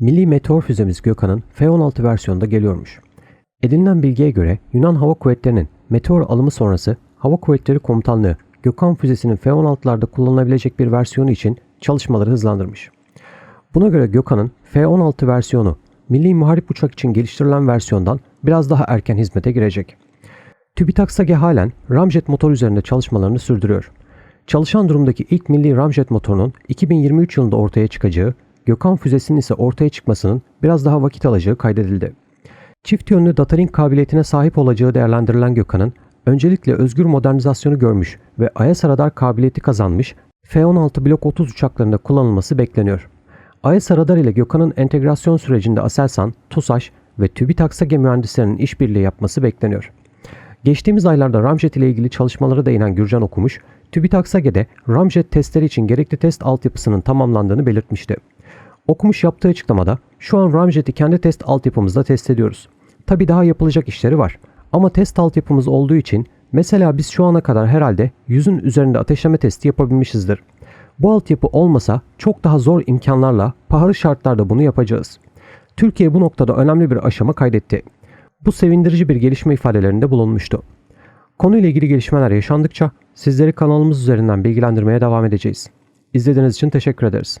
Milli Meteor füzemiz Gökhan'ın F-16 versiyonunda geliyormuş. Edinilen bilgiye göre Yunan Hava Kuvvetleri'nin meteor alımı sonrası Hava Kuvvetleri Komutanlığı Gökhan füzesinin F-16'larda kullanılabilecek bir versiyonu için çalışmaları hızlandırmış. Buna göre Gökhan'ın F-16 versiyonu Milli Muharip Uçak için geliştirilen versiyondan biraz daha erken hizmete girecek. TÜBİTAK SAGE halen ramjet motor üzerinde çalışmalarını sürdürüyor. Çalışan durumdaki ilk milli ramjet motorunun 2023 yılında ortaya çıkacağı, Gökhan füzesinin ise ortaya çıkmasının biraz daha vakit alacağı kaydedildi. Çift yönlü data link kabiliyetine sahip olacağı değerlendirilen Gökhan'ın öncelikle özgür modernizasyonu görmüş ve IS radar kabiliyeti kazanmış F-16 Blok 30 uçaklarında kullanılması bekleniyor. IS radar ile Gökhan'ın entegrasyon sürecinde Aselsan, TUSAŞ ve TÜBİTAK SAGE mühendislerinin işbirliği yapması bekleniyor. Geçtiğimiz aylarda Ramjet ile ilgili çalışmalara değinen Gürcan Okumuş, TÜBİTAK SAGE'de Ramjet testleri için gerekli test altyapısının tamamlandığını belirtmişti. Okumuş yaptığı açıklamada şu an Ramjet'i kendi test altyapımızda test ediyoruz. Tabi daha yapılacak işleri var. Ama test altyapımız olduğu için mesela biz şu ana kadar herhalde yüzün üzerinde ateşleme testi yapabilmişizdir. Bu altyapı olmasa çok daha zor imkanlarla pahalı şartlarda bunu yapacağız. Türkiye bu noktada önemli bir aşama kaydetti. Bu sevindirici bir gelişme ifadelerinde bulunmuştu. Konuyla ilgili gelişmeler yaşandıkça sizleri kanalımız üzerinden bilgilendirmeye devam edeceğiz. İzlediğiniz için teşekkür ederiz.